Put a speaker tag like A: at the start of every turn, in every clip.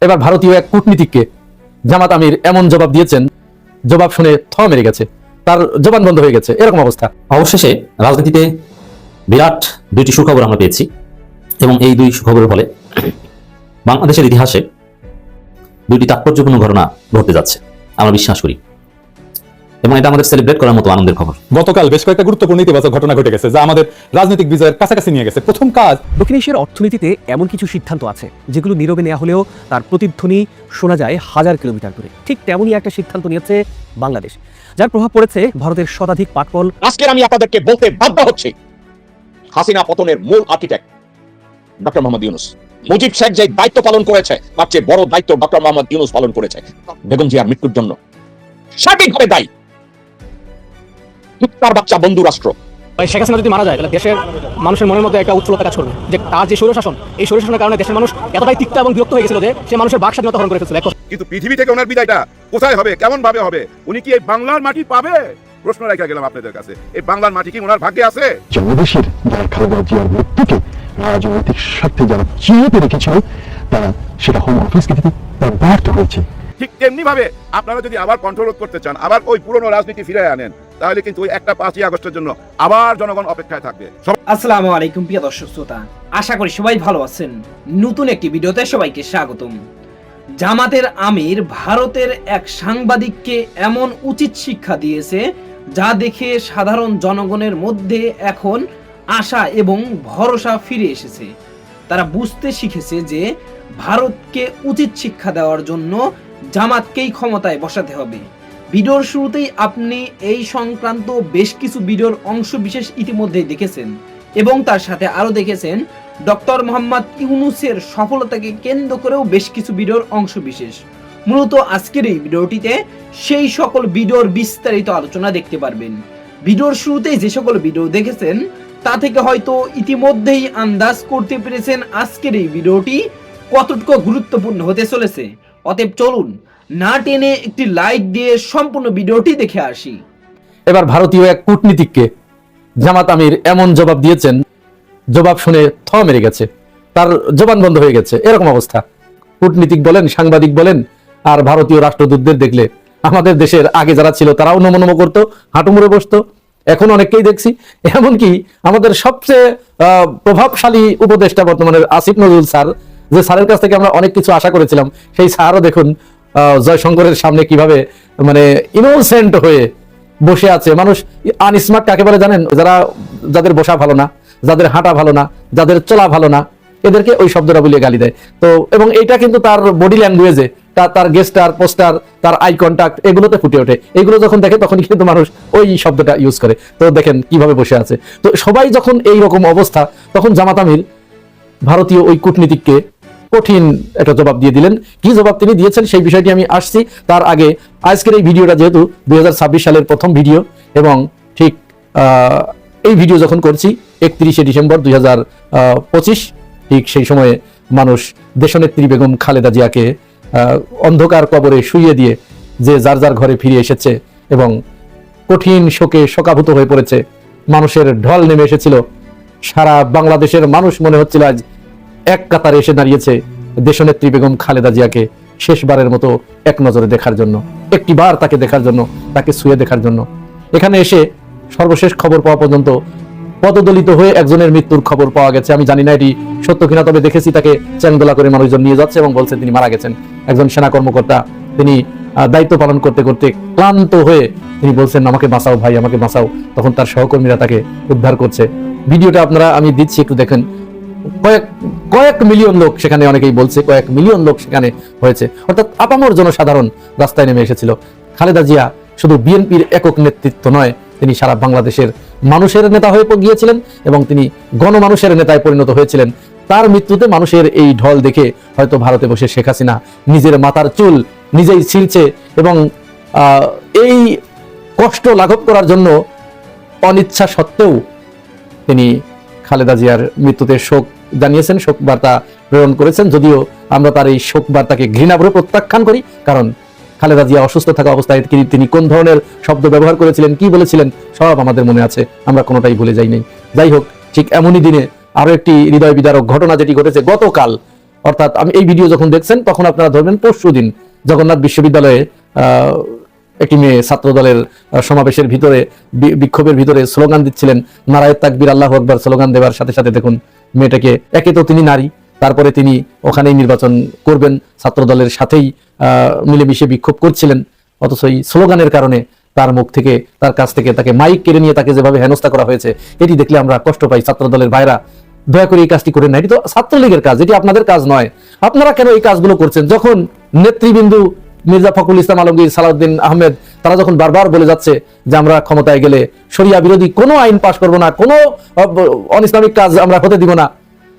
A: এবার ভারতীয় এক কূটনীতিককে জামাত আমির এমন জবাব দিয়েছেন, জবাব শুনে থ মেরে গেছে। তার জবান বন্ধ হয়ে গেছে। এরকম অবস্থা।
B: অবশেষে রাজনীতিতে বিরাট দুইটি সুখবর আমরা পেয়েছি এবং এই দুই সুখবরের ফলে বাংলাদেশের ইতিহাসে দুইটি তাৎপর্যপূর্ণ ঘটনা ঘটতে যাচ্ছে। আমরা বিশ্বাস করি। এবং এটা আমাদের সেলিব্রেট করার মতো আনন্দের খবর।
C: গতকাল বেশ কয়েকটা গুরুত্বপূর্ণ ইতিবাচক ঘটনা ঘটে গেছে যা আমাদের রাজনৈতিক বিজয়ের কাছাকাছি নিয়ে গেছে। প্রথম কাজ
D: দক্ষিণ এশিয়ার অর্থনীতিতে এমন কিছু সিদ্ধান্ত আছে যেগুলো নীরবে নেওয়া হলেও তার প্রতিধ্বনি শোনা যায় হাজার কিলোমিটার দূরে। ঠিক তেমনই একটা সিদ্ধান্ত নিয়েছে বাংলাদেশ যার প্রভাব পড়েছে ভারতের শতাধিক পাটকল
E: আজকের আমি আপনাদেরকে বলতে বাধ্য হচ্ছি হাসিনা পতনের মূল আর্কিটেক্ট ডক্টর মোহাম্মদ ইউনুস। মুজিব শেখ যে দায়িত্ব পালন করেছে তার চেয়ে বড় দায়িত্ব ডক্টর মোহাম্মদ ইউনুস পালন করেছে। বেগম জিয়ার মৃত্যুর জন্য। সঠিকভাবে দায়ী। কুত্তার বাচ্চা বন্ধু রাষ্ট্র।
F: শেখ হাসিনা যদি মারা যায় তাহলে দেশের মানুষের মনের মধ্যে একটা উৎফুল্লতা কাজ করবে। যে তার যে স্বৈরশাসন এই স্বৈরশাসনের কারণে দেশের মানুষ এতটাই তিক্ত এবং বিরক্ত হয়ে গেছিল যে সে মানুষের বাক স্বাধীনতা হরণ করে ফেলছিল।
G: কিন্তু পৃথিবী থেকে ওনার বিদায়টা কোথায় হবে? কেমন ভাবে হবে? উনি কি এই বাংলার মাটি পাবে? প্রশ্ন রেখে গেলাম আপনাদের কাছে। এই বাংলার মাটি কি ওনার ভাগ্যে আছে?
H: বাংলাদেশের যারা খালেদা জিয়ার মৃত্যুকে রাজনৈতিক স্বার্থে যারা চেপে রেখেছিল তারা সেটা হোম অফিসকে থেকে তারা ব্যর্থ হয়েছে।
G: ঠিক তেমনি ভাবে আপনারা যদি আবার কন্ট্রোল করতে চান আবার ওই পুরনো রাজনীতি ফিরে আনেন তাহলে কিন্তু ওই একটা পাঁচই আগস্টের জন্য আবার জনগণ অপেক্ষায় থাকবে।
I: আসসালামু আলাইকুম প্রিয় দর্শক শ্রোতা, আশা করি সবাই ভালো আছেন। নতুন একটি ভিডিওতে সবাইকে স্বাগতম। জামাতের আমির ভারতের এক সাংবাদিককে এমন উচিত শিক্ষা দিয়েছে, যা দেখে সাধারণ জনগণের মধ্যে এখন আশা এবং ভরসা ফিরে এসেছে। তারা বুঝতে শিখেছে যে ভারতকে উচিত শিক্ষা দেওয়ার জন্য জামাতকেই ক্ষমতায় বসাতে হবে। ভিডিওর শুরুতেই আপনি এই সংক্রান্ত বেশ কিছু ভিডিওর অংশ বিশেষ ইতিমধ্যেই দেখেছেন এবং তার সাথে আরও দেখেছেন ডক্টর মোহাম্মদ ইউনুসের সফলতাকে কেন্দ্র করেও বেশ কিছু ভিডিওর অংশ বিশেষ। মূলত আজকের এই ভিডিওটিতে সেই সকল ভিডিওর বিস্তারিত আলোচনা দেখতে পারবেন। ভিডিওর শুরুতেই যে সকল ভিডিও দেখেছেন, তা থেকে হয়তো ইতিমধ্যেই আন্দাজ করতে পেরেছেন আজকের এই ভিডিওটি কতটুকু গুরুত্বপূর্ণ হতে চলেছে। অতএব চলুন না টেনে একটি লাইক দিয়ে সম্পূর্ণ ভিডিওটি দেখে আসি।
A: এবার ভারতীয় এক কূটনীতিককে জামাত আমির এমন জবাব দিয়েছেন, জবাব শুনে থ মেরে গেছে, তার জবান বন্ধ হয়ে গেছে, এরকম অবস্থা। কূটনীতিক বলেন, সাংবাদিক বলেন, আর ভারতীয় রাষ্ট্রদূতদের দেখলে, আমাদের দেশের আগে যারা ছিল তারাও নমনম করতো হাঁটু মুড়ে বসতো, এখন অনেককেই দেখছি। এমনকি আমাদের সবচেয়ে প্রভাবশালী উপদেষ্টা বর্তমানে আসিফ নজরুল স্যার, যে স্যারের কাছ থেকে আমরা অনেক কিছু আশা করেছিলাম, সেই স্যারও দেখুন জয়শঙ্করের সামনে কীভাবে মানে ইনোসেন্ট হয়ে বসে আছে। মানুষ আনস্মার্ট কাকে বলে জানেন? যারা, যাদের বসা ভালো না, যাদের হাঁটা ভালো না, যাদের চলা ভালো না, এদেরকে ওই শব্দটা বলিয়ে গালি দেয়। তো, এবং এইটা কিন্তু তার বডি ল্যাঙ্গুয়েজে তার গেস্টার পোস্টার তার আই কন্টাক্ট এগুলোতে ফুটে ওঠে। এগুলো যখন দেখে তখন কিন্তু মানুষ ওই শব্দটা ইউজ করে। তো দেখেন কীভাবে বসে আছে। তো সবাই যখন এই রকম অবস্থা, তখন জামাত আমির ভারতীয় ওই কূটনীতিককে কঠিন একটা জবাব দিয়ে দিলেন। কি জবাব তিনি দিয়েছেন সেই বিষয়টি আমি আসছি। তার আগে আজকের এই ভিডিওটা যেহেতু দুই সালের প্রথম ভিডিও এবং ঠিক এই ভিডিও যখন করছি, একত্রিশে ডিসেম্বর দুই ঠিক সেই সময়ে মানুষ দেশনেত্রী বেগম খালেদা জিয়াকে অন্ধকার কবরে শুইয়ে দিয়ে যে যার যার ঘরে ফিরে এসেছে এবং কঠিন শোকে শোকাভূত হয়ে পড়েছে, মানুষের ঢল নেমে এসেছিল। সারা বাংলাদেশের মানুষ মনে হচ্ছিল আজ এক কাতারে এসে দাঁড়িয়েছে দেশনেত্রী বেগম খালেদা জিয়াকে শেষবারের মতো এক নজরে দেখার জন্য, একটি বার তাকে দেখার জন্য, তাকে শুয়ে দেখার জন্য। এখানে এসে সর্বশেষ খবর পাওয়া পর্যন্ত পদদলিত হয়ে একজনের মৃত্যুর খবর পাওয়া গেছে। আমি জানি না এটি সত্য কিনা, তবে দেখেছি তাকে চ্যাংদোলা করে মানুষজন নিয়ে যাচ্ছে এবং বলছে তিনি মারা গেছেন। একজন সেনা কর্মকর্তা, তিনি দায়িত্ব পালন করতে করতে ক্লান্ত হয়ে তিনি বলছেন, আমাকে বাঁচাও ভাই, আমাকে বাঁচাও। তখন তার সহকর্মীরা তাকে উদ্ধার করছে। ভিডিওটা আপনারা, আমি দিচ্ছি, একটু দেখেন। কয়েক কয়েক মিলিয়ন লোক সেখানে অনেকেই বলছে কয়েক মিলিয়ন লোক সেখানে হয়েছে। অর্থাৎ আপামর জনসাধারণ রাস্তায় নেমে এসেছিল। খালেদা জিয়া শুধু বিএনপির একক নেতৃত্ব নয়, তিনি সারা বাংলাদেশের মানুষের নেতা হয়ে গিয়েছিলেন এবং তিনি গণমানুষের নেতায় পরিণত হয়েছিলেন। তার মৃত্যুতে মানুষের এই ঢল দেখে হয়তো ভারতে বসে শেখ হাসিনা নিজের মাথার চুল নিজেই ছিঁড়ছে এবং এই কষ্ট লাঘব করার জন্য অনিচ্ছা সত্ত্বেও তিনি খালেদা জিয়ার মৃত্যুতে শোক জানিয়েছেন শোক বার্তা প্রেরণ করেছেন। যদিও আমরা তার এই শোক বার্তাকে ঘৃণাভরে প্রত্যাখ্যান করি, কারণ খালেদা জিয়া অসুস্থ থাকা অবস্থায় তিনি- কোন ধরনের শব্দ ব্যবহার করেছিলেন, কি বলেছিলেন, সব আমাদের মনে আছে। আমরা কোনোটাই ভুলে যাই নাই। যাই হোক, ঠিক এমনই দিনে আরও একটি হৃদয় বিদারক ঘটনা যেটি ঘটেছে গতকাল। অর্থাৎ আমি এই ভিডিও যখন দেখছেন, তখন আপনারা ধরবেন পরশু দিন জগন্নাথ বিশ্ববিদ্যালয়ে একটি মেয়ে ছাত্র দলের সমাবেশের ভিতরে বিক্ষোভের ভিতরে স্লোগান দিচ্ছিলেন, নারায়ণ তাকবির, আল্লাহ আকবর, স্লোগান দেওয়ার সাথে সাথে দেখুন মেয়েটাকে, একে তো তিনি নারী, তারপরে তিনি ওখানেই নির্বাচন করবেন ছাত্র দলের সাথেই মিলেমিশে বিক্ষোভ করছিলেন, অথচ এই স্লোগানের কারণে তার মুখ থেকে, তার কাছ থেকে তাকে মাইক কেড়ে নিয়ে তাকে যেভাবে হেনস্থা করা হয়েছে, এটি দেখলে আমরা কষ্ট পাই ছাত্র দলের ভাইরা। দয়া করে এই কাজটি করেন না এটি তো ছাত্রলীগের কাজ, এটি আপনাদের কাজ নয়। আপনারা কেন এই কাজগুলো করছেন? যখন নেতৃবৃন্দু মির্জা ফখরুল ইসলাম আলমগীর সালাউদ্দিন আহমেদ তারা যখন বারবার বলে যাচ্ছে যে আমরা ক্ষমতায় গেলে শরিয়া বিরোধী কোনো আইন পাশ করব না, কোনো অনিসলামিক কাজ আমরা হতে দিব না,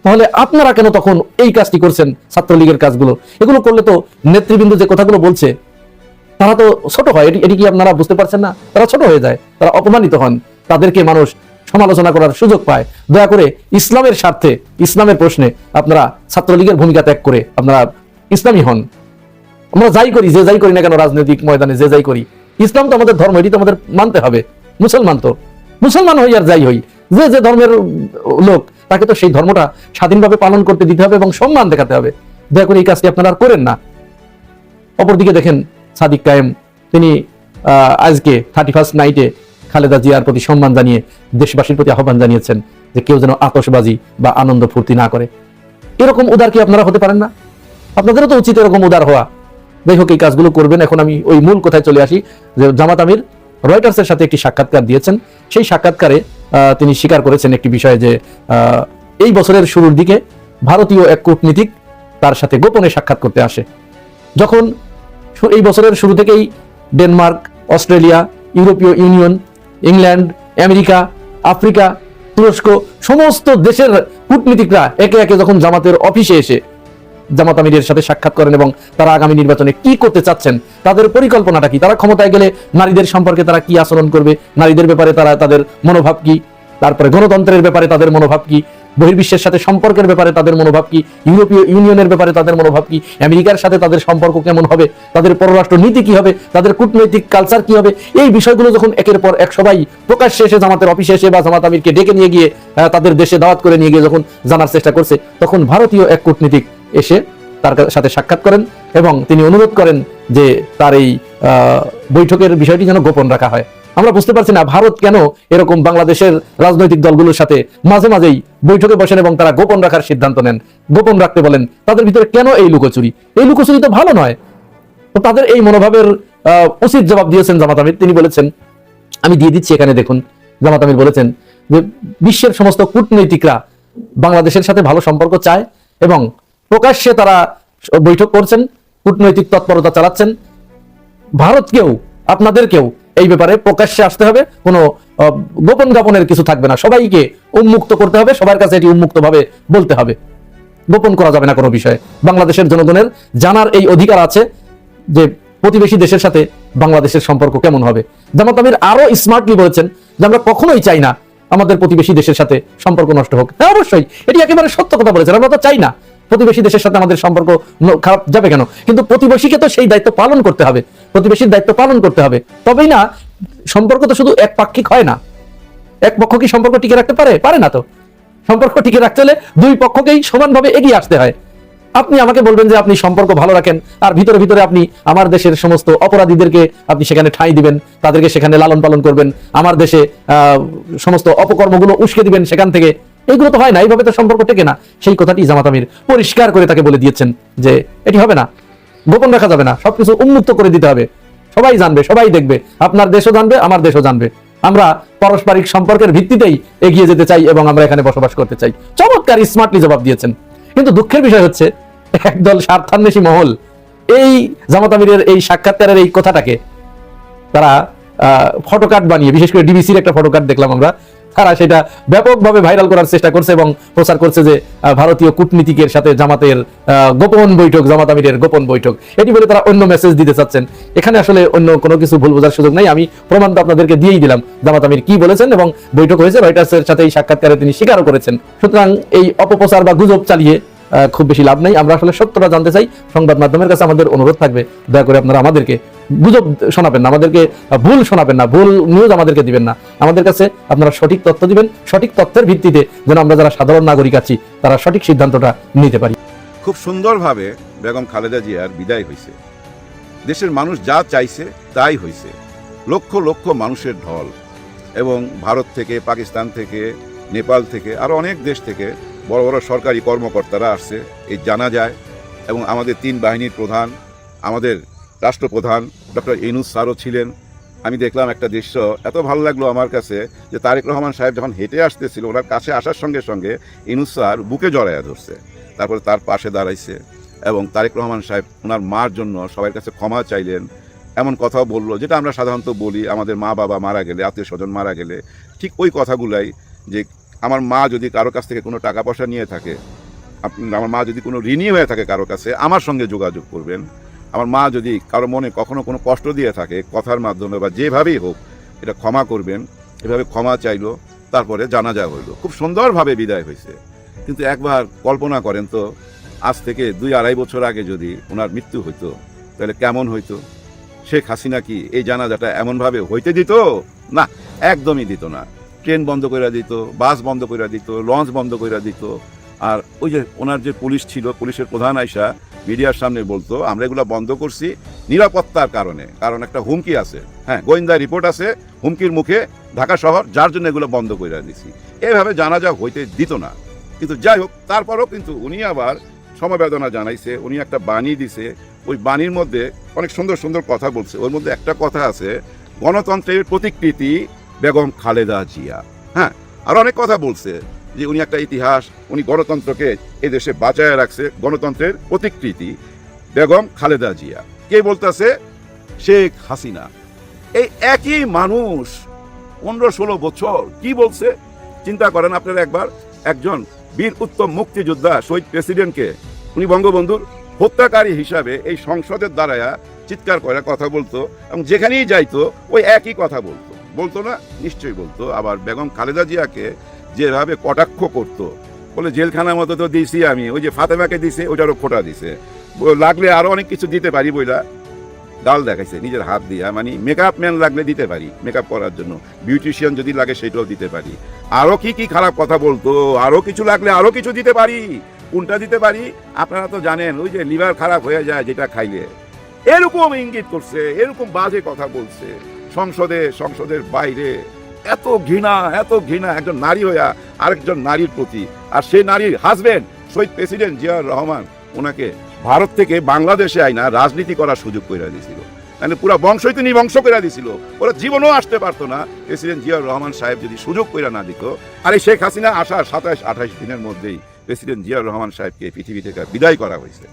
A: তাহলে আপনারা কেন তখন এই কাজটি করছেন ছাত্রলীগের কাজগুলো? এগুলো করলে তো নেতৃবৃন্দ যে কথাগুলো বলছে, তারা তো ছোট হয়, এটি এটি কি আপনারা বুঝতে পারছেন না? তারা ছোট হয়ে যায়, তারা অপমানিত হন, তাদেরকে মানুষ সমালোচনা করার সুযোগ পায়। দয়া করে ইসলামের স্বার্থে, ইসলামের প্রশ্নে আপনারা ছাত্রলীগের ভূমিকা ত্যাগ করে আপনারা ইসলামী হন। আমরা যাই করি, যে যাই করি না কেন রাজনৈতিক ময়দানে, যে যাই করি ইসলাম তো আমাদের ধর্ম, এটি তো আমাদের মানতে হবে। মুসলমান তো। মুসলমান হই আর যাই হই। যে যে ধর্মের লোক, তাকে তো সেই ধর্মটা স্বাধীনভাবে পালন করতে দিতে হবে এবং সম্মান দেখাতে হবে। দয়া করে এই কাজটি আপনারা আর করেন না। অপরদিকে দেখেন সাদিক কায়েম, তিনি আজকে থার্টি ফার্স্ট নাইটে খালেদা জিয়ার প্রতি সম্মান জানিয়ে দেশবাসীর প্রতি আহ্বান জানিয়েছেন যে কেউ যেন আতশবাজি বা আনন্দ ফুর্তি না করে। এরকম উদার কি আপনারা হতে পারেন না? আপনাদেরও তো উচিত এরকম উদার হওয়া। যাই হোক, এই কাজগুলো করবেন। এখন আমি ওই মূল কথায় চলে আসি যে জামাত আমির রয়টার্সের সাথে একটি সাক্ষাৎকার দিয়েছেন। সেই সাক্ষাৎকারে তিনি স্বীকার করেছেন একটি বিষয় যে এই বছরের শুরুর দিকে ভারতীয় এক কূটনীতিক তার সাথে গোপনে সাক্ষাৎ করতে আসে। যখন এই বছরের শুরু থেকেই ডেনমার্ক, অস্ট্রেলিয়া, ইউরোপীয় ইউনিয়ন, ইংল্যান্ড, আমেরিকা, আফ্রিকা, তুরস্ক, সমস্ত দেশের কূটনীতিকরা একে একে যখন জামাতের অফিসে এসে জামাত আমিরের সাথে সাক্ষাৎ করেন এবং তারা আগামী নির্বাচনে কি করতে চাচ্ছেন, তাদের পরিকল্পনাটা কি, তারা ক্ষমতায় গেলে নারীদের সম্পর্কে তারা কি আচরণ করবে, নারীদের ব্যাপারে তারা তাদের মনোভাব কি, তারপরে গণতন্ত্রের ব্যাপারে তাদের মনোভাব কি, বহির্বিশ্বের সাথে সম্পর্কের ব্যাপারে তাদের মনোভাব কি, ইউরোপীয় ইউনিয়নের ব্যাপারে তাদের মনোভাব কি, আমেরিকার সাথে তাদের সম্পর্ক কেমন হবে, তাদের পররাষ্ট্র নীতি কি হবে, তাদের কূটনৈতিক কালচার কি হবে, এই বিষয়গুলো যখন একের পর এক সবাই প্রকাশ্যে এসে জামাতের অফিসে এসে বা জামাত আমিরকে ডেকে নিয়ে গিয়ে তাদের দেশে দাওয়াত করে নিয়ে গিয়ে যখন জানার চেষ্টা করছে, তখন ভারতীয় এক কূটনীতিক এসে তার সাথে সাক্ষাৎ করেন এবং তিনি অনুরোধ করেন যে তার এই বৈঠকের বিষয়টি যেন গোপন রাখা হয়। আমরা বুঝতে পারছি না ভারত কেন এরকম বাংলাদেশের রাজনৈতিক দলগুলোর সাথে মাঝে মাঝেই বৈঠকে বসেন এবং তারা গোপন রাখার সিদ্ধান্ত নেন, গোপন রাখতে বলেন, তাদের ভিতরে কেন এই লুকোচুরি? এই লুকোচুরি তো ভালো নয়। তো তাদের এই মনোভাবের উচিত জবাব দিয়েছেন জামাত আমির। তিনি বলেছেন, আমি দিয়ে দিচ্ছি এখানে দেখুন, জামাত আমির বলেছেন যে বিশ্বের সমস্ত কূটনৈতিকরা বাংলাদেশের সাথে ভালো সম্পর্ক চায় এবং প্রকাশ্যে তারা বৈঠক করছেন, কূটনৈতিক তৎপরতা চালাচ্ছেন। ভারতকেও, আপনাদেরকেও এই ব্যাপারে প্রকাশ্যে আসতে হবে। কোনো গোপন গোপনের কিছু থাকবে না। সবাইকে উন্মুক্ত করতে হবে। সবার কাছে এটি উন্মুক্তভাবে বলতে হবে। গোপন করা যাবে না কোনো বিষয়ে। বাংলাদেশের জনগণের জানার এই অধিকার আছে যে প্রতিবেশী দেশের সাথে বাংলাদেশের সম্পর্ক কেমন হবে। জামাত আমির আরও স্মার্টলি বলেছেন যে আমরা কখনোই চাই না আমাদের প্রতিবেশী দেশের সাথে সম্পর্ক নষ্ট হোক। হ্যাঁ অবশ্যই। এটি একেবারে সত্য কথা বলেছেন। আমরা তো চাই না প্রতিবেশী দেশের সাথে আমাদের সম্পর্ক খারাপ যাবে কেন? কিন্তু প্রতিবেশীকে তো সেই দায়িত্ব পালন করতে হবে। প্রতিবেশীর দায়িত্ব পালন করতে হবে। তবেই না, সম্পর্ক তো শুধু এক পাক্ষিক হয় না। এক পক্ষ কি সম্পর্ক টিকে রাখতে পারে? পারে না তো। সম্পর্ক টিকে রাখতে হলে দুই পক্ষকেই সমানভাবে এগিয়ে আসতে হয়। আপনি আমাকে বলবেন যে আপনি সম্পর্ক ভালো রাখেন আর ভিতরে ভিতরে আপনি আমার দেশের সমস্ত অপরাধীদেরকে আপনি সেখানে ঠাঁই দিবেন, তাদেরকে সেখানে লালন পালন করবেন, আমার দেশে সমস্ত অপকর্মগুলো উস্কে দিবেন সেখান থেকে। এইগুলো তো হয় না, এইভাবে তো সম্পর্ক টেকে না। সেই কথাটি জামাত আমির পরিষ্কার করে তাকে বলে দিয়েছেন যে এটি হবে না, গোপন রাখা যাবে না, সবকিছু উন্মুক্ত করে দিতে হবে। সবাই জানবে, সবাই দেখবে, আপনার দেশও জানবে, আমার দেশও জানবে। আমরা পারস্পরিক সম্পর্কের ভিত্তিতেই এগিয়ে যেতে চাই এবং আমরা এখানে বসবাস করতে চাই। চমৎকার স্মার্টলি জবাব দিয়েছেন। কিন্তু দুঃখের বিষয় হচ্ছে, একদল স্বার্থান্বেষী মহল, এই জামাত আমিরের এই সাক্ষাৎকারের এই কথাটাকে তারা ফটোকার্ড বানিয়ে, বিশেষ করে ডিবিসির একটা ফটোকার্ড দেখলাম আমরা তারা সেটা ব্যাপকভাবে ভাইরাল করার চেষ্টা করছে এবং প্রচার করছে যে ভারতীয় কূটনীতিকের সাথে জামাতের গোপন বৈঠক, জামাত আমিরের গোপন বৈঠক। এটি বলে তারা অন্য মেসেজ দিতে চাচ্ছেন। এখানে আসলে অন্য কোনো কিছু ভুল বোঝার সুযোগ নাই। আমি প্রমাণ তো আপনাদেরকে দিয়েই দিলাম, জামাত আমির কি বলেছেন এবং বৈঠক হয়েছে। রয়টার্সের সাথে এই সাক্ষাৎকারে তিনি স্বীকারও করেছেন। সুতরাং এই অপপ্রচার বা গুজব চালিয়ে খুব বেশি লাভ নেই। আমরা আসলে সত্যটা জানতে চাই। সংবাদ মাধ্যমের কাছে আমাদের অনুরোধ থাকবে। দয়া করে আপনারা আমাদেরকে গুজব শোনাবেন না, আমাদেরকে ভুল শোনাবেন না, ভুল নিউজ আমাদেরকে দিবেন না। আমাদের কাছে আপনারা সঠিক তথ্য দিবেন, সঠিক তথ্যের ভিত্তিতে যেন আমরা যারা সাধারণ নাগরিক আছি, তারা সঠিক সিদ্ধান্তটা নিতে পারি।
G: খুব সুন্দরভাবে বেগম খালেদা জিয়ার বিদায় হয়েছে দেশের মানুষ যা চাইছে, তাই হয়েছে লক্ষ লক্ষ মানুষের ঢল। এবং ভারত থেকে, পাকিস্তান থেকে, নেপাল থেকে আরও অনেক দেশ থেকে বড় বড় সরকারি কর্মকর্তারা আসছে। এই জানা যায়। এবং আমাদের তিন বাহিনীর প্রধান, আমাদের রাষ্ট্রপ্রধান ডক্টর ইনুস স্যারও ছিলেন। আমি দেখলাম একটা দৃশ্য, এত ভালো লাগল আমার কাছে যে তারেক রহমান সাহেব যখন হেঁটে আসতেছিল, ওনার কাছে আসার সঙ্গে সঙ্গে ইনুস স্যার বুকে জড়াইয়া ধরছে, তারপরে তার পাশে দাঁড়াইছে এবং তারেক রহমান সাহেব ওনার মার জন্য সবার কাছে ক্ষমা চাইলেন, এমন কথাও বলল, যেটা আমরা সাধারণত বলি, আমাদের মা বাবা মারা গেলে, আত্মীয় স্বজন মারা গেলে, ঠিক ওই কথাগুলাই যে আমার মা যদি কারও কাছ থেকে কোনো টাকা পয়সা নিয়ে থাকে আমার মা যদি কোনো ঋণী হয়ে থাকে কারও কাছে, আমার সঙ্গে যোগাযোগ করবেন। আমার মা যদি কারও মনে কখনো কোনো কষ্ট দিয়ে থাকে কথার মাধ্যমে বা যেভাবেই হোক, এটা ক্ষমা করবেন, এভাবে ক্ষমা চাইলো, তারপরে জানাজা হইল। খুব সুন্দরভাবে বিদায় হয়েছে কিন্তু একবার কল্পনা করেন তো, আজ থেকে দুই আড়াই বছর আগে যদি ওনার মৃত্যু হইতো, তাহলে কেমন হইতো? শেখ হাসিনা কি এই জানাজাটা এমনভাবে হইতে দিত? না, একদমই দিত না। ট্রেন বন্ধ করে দিত, বাস বন্ধ করে দিত, লঞ্চ বন্ধ করে দিত। আর ওই যে ওনার যে পুলিশ ছিল, পুলিশের প্রধান আইসা মিডিয়ার সামনে বলতো, আমরা এগুলো বন্ধ করছি নিরাপত্তার কারণে। কারণ একটা হুমকি আছে। হ্যাঁ গোয়েন্দা রিপোর্ট আছে, হুমকির মুখে ঢাকা শহর, যার জন্য এগুলো বন্ধ করে দিছি এভাবে জানাজা হইতে দিত না। কিন্তু যাই হোক, তারপরও কিন্তু উনি আবার সমবেদনা জানাইছে, উনি একটা বাণী দিছে। ওই বাণীর মধ্যে অনেক সুন্দর সুন্দর কথা বলছে। ওর মধ্যে একটা কথা আছে, গণতন্ত্রের প্রতিকৃতি বেগম খালেদা জিয়া। হ্যাঁ আর অনেক কথা বলছে। যে উনি একটা ইতিহাস, উনি গণতন্ত্রকে এদেশে বাঁচায় রাখছে, গণতন্ত্রের প্রতিকৃতি। বেগম খালেদা জিয়া। কে বলতেছে? শেখ হাসিনা। এই একই মানুষ পনেরো ষোলো বছর কি বলছে? চিন্তা করেন আপনারা একবার। একজন বীর উত্তম মুক্তিযোদ্ধা, শহীদ প্রেসিডেন্টকে উনি বঙ্গবন্ধুর হত্যাকারী হিসাবে এই সংসদের দ্বারায়া চিৎকার করে, কথা বলতো এবং যেখানেই যাইতো ওই একই কথা বলতো। বলতো না? নিশ্চয়ই বলতো। আবার বেগম খালেদা জিয়াকে যেভাবে কটাক্ষ করতো, বলে জেলখানার মতো তো দিছি আমি, ওই যে ফাতেমাকে দিছে ওটারও খোটা দিছে। লাগলে আরও অনেক কিছু দিতে পারি বইলা। ডাল দেখাইছে, নিজের হাত দিয়া মানে মেকআপ ম্যান লাগলে দিতে পারি মেকআপ করার জন্য। বিউটিশিয়ান যদি লাগে সেটাও দিতে পারি। আরও কি কি খারাপ কথা বলতো, আরও কিছু লাগলে আরও কিছু দিতে পারি। কোনটা দিতে পারি? আপনারা তো জানেন, ওই যে লিভার খারাপ হয়ে যায় যেটা খাইলে। এরকম ইঙ্গিত করছে, এরকম বাজে কথা বলছে। সংসদে, সংসদের বাইরে। এত ঘৃণা এত ঘৃণা একজন নারী হইয়া আরেকজন নারীর প্রতি। আর সেই নারীর হাজবেন্ড শহীদ প্রেসিডেন্ট জিয়াউর রহমান, ওনাকে ভারত থেকে বাংলাদেশে আইনা রাজনীতি করার সুযোগ করে দিয়েছিল মানে পুরো বংশই তো নিবংশ করে দিছিল। ওরা জীবনও আসতে পারতো না। প্রেসিডেন্ট জিয়াউর রহমান সাহেব যদি সুযোগ করে না দিত, আর এই শেখ হাসিনা আসার সাতাশ, আঠাশ দিনের মধ্যেই প্রেসিডেন্ট জিয়াউর রহমান সাহেবকে পৃথিবী থেকে বিদায় করা হয়েছে।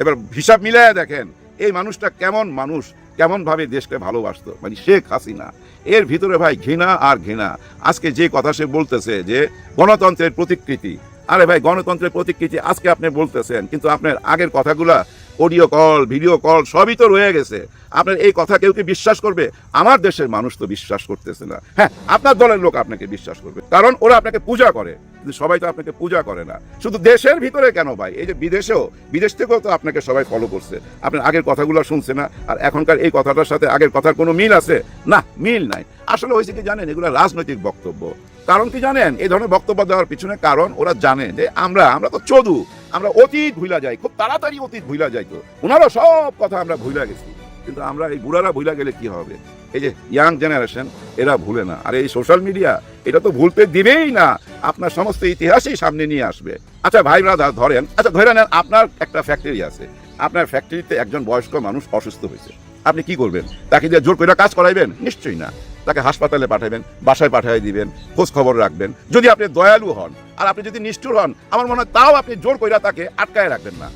G: এবার হিসাব মিলাইয়া দেখেন, এই মানুষটা কেমন মানুষ কেমন ভাবে দেশকে ভালোবাসতো? মানে শেখ হাসিনা এর ভিতরে ভাই ঘৃণা আর ঘৃণা। আজকে যে কথা সে বলতেছে যে গণতন্ত্রের প্রতিকৃতি, আরে ভাই গণতন্ত্রের প্রতিকৃতি আজকে আপনি বলতেছেন, কিন্তু আপনার আগের কথাগুলা অডিও কল, ভিডিও কল সবই তো রয়ে গেছে। আপনার এই কথা কেউ কি বিশ্বাস করবে? আমার দেশের মানুষ তো বিশ্বাস করতেছে না। হ্যাঁ আপনার দলের লোক আপনাকে বিশ্বাস করবে। কারণ ওরা আপনাকে পূজা করে। সবাই তো আপনাকে পূজা করে না। শুধু দেশের ভিতরে কেন ভাই? এই যে বিদেশেও, বিদেশ থেকেও তো আপনাকে সবাই ফলো করছে। আপনার আগের কথাগুলো শুনছে না। আর এখনকার এই কথাটার সাথে আগের কথার কোনো মিল আছে? না, মিল নাই। আসলে হয়েছে কি জানেন, এগুলো রাজনৈতিক বক্তব্য। কারণ কি জানেন, এই ধরনের বক্তব্য দেওয়ার পিছনে কারণ ওরা জানে যে আমরা আমরা তো চদু, আমরা অতীত ভুলা যাই, খুব তাড়াতাড়ি অতীত ভুলা যাই তো। ওনারও সব কথা আমরা ভুলা গেছি। কিন্তু আমরা এই বুড়ারা ভুলা গেলে কি হবে? এই যে ইয়াং জেনারেশন এরা ভুলে না। আর এই সোশ্যাল মিডিয়া এটা তো ভুলতে দিবেই না। আপনার সমস্ত ইতিহাসই সামনে নিয়ে আসবে। আচ্ছা ভাই ব্রাদার ধরেন আচ্ছা ধরে নেন, আপনার একটা ফ্যাক্টরি আছে। আপনার ফ্যাক্টরিতে একজন বয়স্ক মানুষ অসুস্থ হয়েছে। আপনি কি করবেন? তাকে দিয়ে জোর করে কাজ করাইবেন? নিশ্চয়ই না। তাকে হাসপাতালে পাঠাবেন, বাসায় পাঠিয়ে দিবেন, খোঁজ খবর রাখবেন। যদি আপনি দয়ালু হন, আর আপনি যদি নিষ্ঠুর হন, আমার মনে হয় তাও আপনি জোর কইরা তাকে আটকায় রাখবেন না।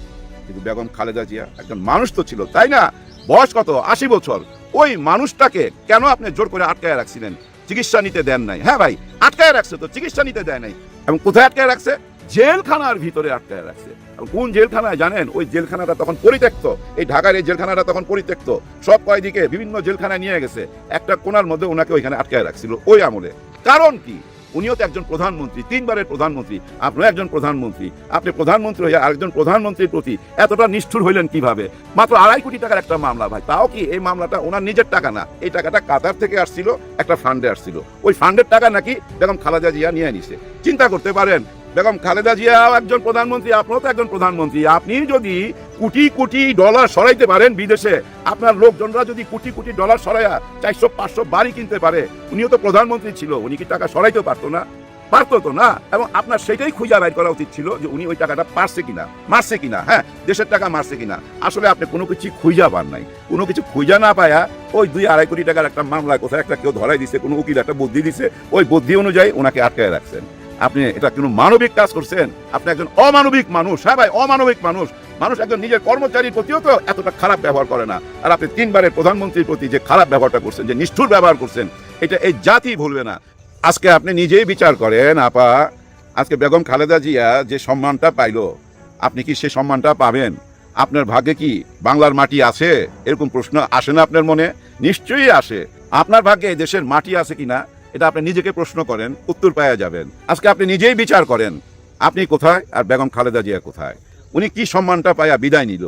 G: কিন্তু বেগম খালেদা জিয়া একজন মানুষ তো ছিল, তাই না? বয়স কত? আশি বছর। ওই মানুষটাকে কেন আপনি জোর করে আটকায় রাখছিলেন? চিকিৎসা নিতে দেন নাই। হ্যাঁ ভাই, আটকায় রাখছে তো, চিকিৎসা নিতে দেয় নাই। এবং কোথায় আটকায় রাখছে? জেলখানার ভিতরে আটকায় রাখছে। কোন জেলখানায় জানেন? ওই জেলখানাটা তখন পরিত্যক্ত। এই ঢাকার এই জেলখানাটা তখন পরিত্যক্ত। সব কয়েদিকে বিভিন্ন জেলখানায় নিয়ে গেছে। একটা কোনার মধ্যে ওনাকে ওইখানে আটকায় রাখছিল, ওই আমলে। কারণ কি? উনিও তো একজন প্রধানমন্ত্রী, তিনবারের প্রধানমন্ত্রী, আপনিও একজন প্রধানমন্ত্রী, আপনি প্রধানমন্ত্রী হয়ে আরেকজন প্রধানমন্ত্রীর প্রতি এতটা নিষ্ঠুর হইলেন কীভাবে? মাত্র আড়াই কোটি টাকার একটা মামলা ভাই, তাও কি এই মামলাটা ওনার নিজের টাকা না? এই টাকাটা কাতার থেকে আসছিল, একটা ফান্ডে আসছিল। ওই ফান্ডের টাকা নাকি বেগম খালেদা জিয়া নিয়ে নিছে। চিন্তা করতে পারেন, বেগম খালেদা জিয়াও একজন প্রধানমন্ত্রী, আপনিও তো একজন প্রধানমন্ত্রী। আপনি যদি কোটি কোটি ডলার সরাইতে পারেন বিদেশে। আপনার লোকজনরা যদি কোটি কোটি ডলার সরাইয়া চারশো, পাঁচশো বাড়ি কিনতে পারে, উনিও তো প্রধানমন্ত্রী ছিল, উনি কি টাকা সরাইতে পারতো না? পারতো তো না? এবং আপনার সেটাই খুঁজে বের করা উচিত ছিল যে উনি ওই টাকাটা পারছে কিনা, মারছে কিনা হ্যাঁ দেশের টাকা মারছে কিনা। আসলে আপনি কোনো কিছু খুঁজা পান নাই। কোনো কিছু খুঁজা না পায়া ওই দুই আড়াই কোটি টাকার একটা মামলা কোথায় একটা কেউ ধরাই দিছে, কোনো উকিল একটা বুদ্ধি দিছে, ওই বুদ্ধি অনুযায়ী ওনাকে আটকায় রাখছেন। আপনি এটা কোনো মানবিক কাজ করছেন? আপনি একজন অমানবিক মানুষ হ্যাঁ ভাই, অমানবিক মানুষ। মানুষ একজন নিজের কর্মচারীর প্রতিও তো এতটা খারাপ ব্যবহার করে না। আর আপনি তিনবারের প্রধানমন্ত্রীর প্রতি যে খারাপ ব্যবহারটা করছেন, যে নিষ্ঠুর ব্যবহার করছেন, এটা এই জাতি ভুলবে না। আজকে আপনি নিজেই বিচার করেন, আপা। আজকে বেগম খালেদা জিয়া যে সম্মানটা পাইলো, আপনি কি সে সম্মানটা পাবেন? আপনার ভাগ্যে কি বাংলার মাটি আছে? এরকম প্রশ্ন আসে না আপনার মনে? নিশ্চয়ই আসে। আপনার ভাগ্যে এই দেশের মাটি আছে কিনা, এটা আপনি নিজেকে প্রশ্ন করেন, উত্তর পাওয়া যাবেন। আজকে আপনি নিজেই বিচার করেন, আপনি কোথায় আর বেগম খালেদা জিয়া কোথায়? উনি কি সম্মানটা পায়া বিদায় নিল?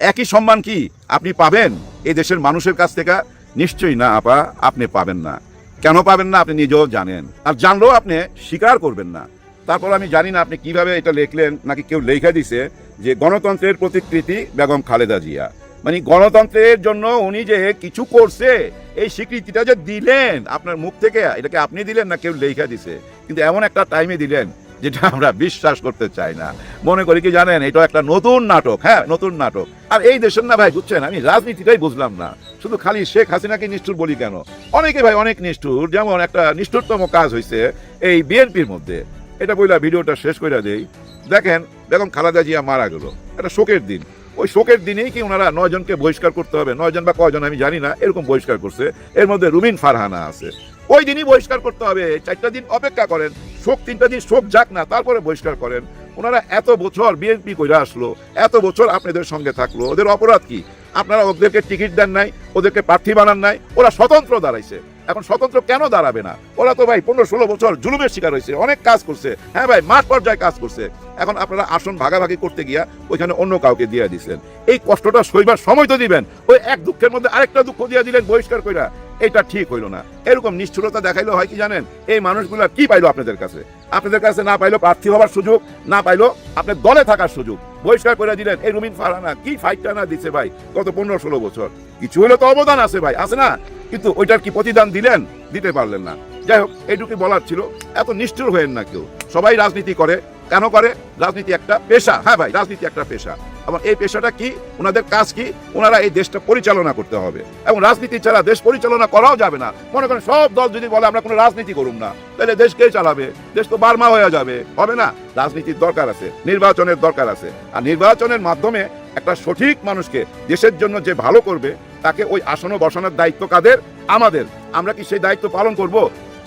G: একই সম্মান কি আপনি পাবেন? এই দেশের মানুষের কাছ থেকে? নিশ্চয়ই না, আপা, আপনি পাবেন না। কেন পাবেন না আপনি নিজেও জানেন। আর জানলেও আপনি স্বীকার করবেন না। তারপর আমি জানি না আপনি কীভাবে এটা লিখলেন, নাকি কেউ লেখা দিছে যে গণতন্ত্রের প্রতিকৃতি বেগম খালেদা জিয়া। মানে গণতন্ত্রের জন্য উনি যে কিছু করছে, এই স্বীকৃতিটা যে দিলেন, আপনার মুখ থেকে, এটাকে আপনি দিলেন না কেউ লেখা দিছে। কিন্তু এমন একটা টাইমে দিলেন যেটা আমরা বিশ্বাস করতে চাই না। মনে করি কি জানেন এটা একটা নতুন নাটক হ্যাঁ নতুন নাটক। আর এই দেশের না ভাই, বুঝছেন, আমি রাজনীতিটাই বুঝলাম না। শুধু খালি শেখ হাসিনাকে নিষ্ঠুর বলি কেন? অনেকে ভাই অনেক নিষ্ঠুর, যেমন একটা নিষ্ঠুরতম কাজ হয়েছে এই বিএনপির মধ্যে। এটা বইলা ভিডিওটা শেষ করে দেই। দেখেন, বেগম খালাদা জিয়া মারা গেল। এটা শোকের দিন। ওই শোকের দিনেই কি ওনারা নয়জনকে বহিষ্কার করতে হবে? নয় জন বা কয়জন আমি জানি না, এরকম বহিষ্কার করছে। এর মধ্যে রুমিন ফারহানা আছে। ওই দিনই বহিষ্কার করতে হবে। চারটা দিন অপেক্ষা করেন। শোক, তিনটা দিন শোক যাক না, তারপরে বহিষ্কার করেন। ওনারা এত বছর বিএনপি কইরা আসলো, এত বছর আপনাদের সঙ্গে থাকল, ওদের অপরাধ কি? আপনারা ওদেরকে টিকিট দেন নাই, ওদেরকে প্রার্থী বানান নাই, ওরা স্বতন্ত্র দাঁড়াইছে। এখন স্বতন্ত্র কেন দাঁড়াবে না? ওরা তো ভাই পনেরো ষোলো বছর জুলুমের শিকার হয়েছে অনেক কাজ করছে। হ্যাঁ ভাই, মাঠ পর্যায়ে কাজ করছে। এখন আপনারা আসন ভাগাভাগি করতে গিয়া ওইখানে অন্য কাউকে দিয়ে দিচ্ছেন এই কষ্টটা সইবার সময় তো দিবেন। ওই এক দুঃখের মধ্যে আরেকটা দুঃখ দিয়ে দিলেন বহিষ্কার কইরা। এটা ঠিক হইল না। এরকম নিষ্ঠুরতা দেখাইলো হয় কি জানেন? এই মানুষগুলা কি পাইলো আপনাদের কাছে? আপনাদের কাছে না পাইলো প্রার্থী হওয়ার সুযোগ, না পাইলো আপনার দলে থাকার সুযোগ। বহিষ্কার করে দিলেন, এই রুমিন ফারহানা কি ফাইটটা না দিছে ভাই? গত পনেরো ষোলো বছর। কিছু হলে তো অবদান আছে ভাই, আছে না? কিন্তু ওইটার কি প্রতিদান দিলেন? দিতে পারলেন না। যাই হোক, এইটুকুই বলার ছিল। এত নিষ্ঠুর হয়েন না কেউ। সবাই রাজনীতি করে। কেন করে? রাজনীতি একটা পেশা। হ্যাঁ ভাই, রাজনীতি একটা পেশা। এবং এই পেশাটা কি? ওনাদের কাজ কি? ওনারা এই দেশটা পরিচালনা করতে হবে। এবং রাজনীতি ছাড়া দেশ পরিচালনা করাও যাবে না। মনে করেন সব দল যদি বলে, আমরা কোনো রাজনীতি করুম না, তাহলে দেশ কে চালাবে? দেশ তো বারমা হয়ে যাবে। হবে না? রাজনীতির দরকার আছে, নির্বাচনের দরকার আছে। আর নির্বাচনের মাধ্যমে একটা সঠিক মানুষকে দেশের জন্য যে ভালো করবে, তাকে ওই আসনে বসানোর দায়িত্ব কাদের? আমাদের। আমরা কি সেই দায়িত্ব পালন করব?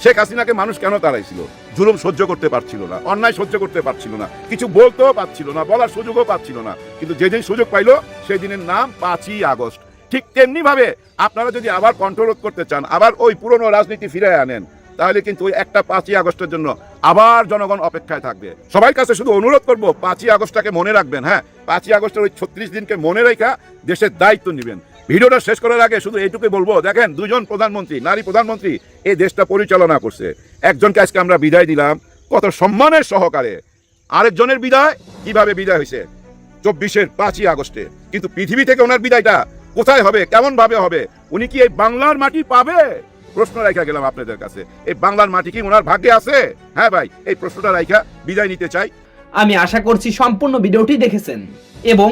G: শেখ হাসিনাকে মানুষ কেন তাড়াইছিল? জুলুম সহ্য করতে পারছিল না, অন্যায় সহ্য করতে পারছিল না, কিছু বলতেও পারছিল না, বলার সুযোগও পাচ্ছিল না। কিন্তু যে যেদিন সুযোগ পাইলো, সেই দিনের নাম পাঁচই আগস্ট। ঠিক তেমনি ভাবে আপনারা যদি আবার কন্ট্রোল করতে চান, আবার ওই পুরনো রাজনীতি ফিরে আনেন, তাহলে কিন্তু ওই একটা পাঁচই আগস্টের জন্য আবার জনগণ অপেক্ষায় থাকবে। সবার কাছে শুধু অনুরোধ করব, পাঁচই আগস্টটাকে মনে রাখবেন হ্যাঁ? পাঁচই আগস্টের ওই ছত্রিশ দিনকে মনে রেখা দেশের দায়িত্ব নেবেন। ভিডিওটা শেষ করার আগে শুধু এইটুকুই বলব, দেখেন দুজন প্রধানমন্ত্রী, নারী প্রধানমন্ত্রী এই দেশটা পরিচালনা করছে। একজনকে আজকে আমরা বিদায় দিলাম, কত সম্মানের সহকারে। আরেকজনের বিদায়, কীভাবে বিদায় হয়েছে? চব্বিশের পাঁচই আগস্টে। কিন্তু পৃথিবী থেকে ওনার বিদায়টা কোথায় হবে কেমন ভাবে হবে, উনি কি এই বাংলার মাটি পাবে? প্রশ্ন রাখা গেলাম আপনাদের কাছে। এই বাংলার মাটি কি ওনার ভাগ্যে আছে? হ্যাঁ ভাই, এই প্রশ্নটা রাখা বিদায় নিতে চাই।
I: আমি আশা করছি সম্পূর্ণ ভিডিওটি দেখেছেন এবং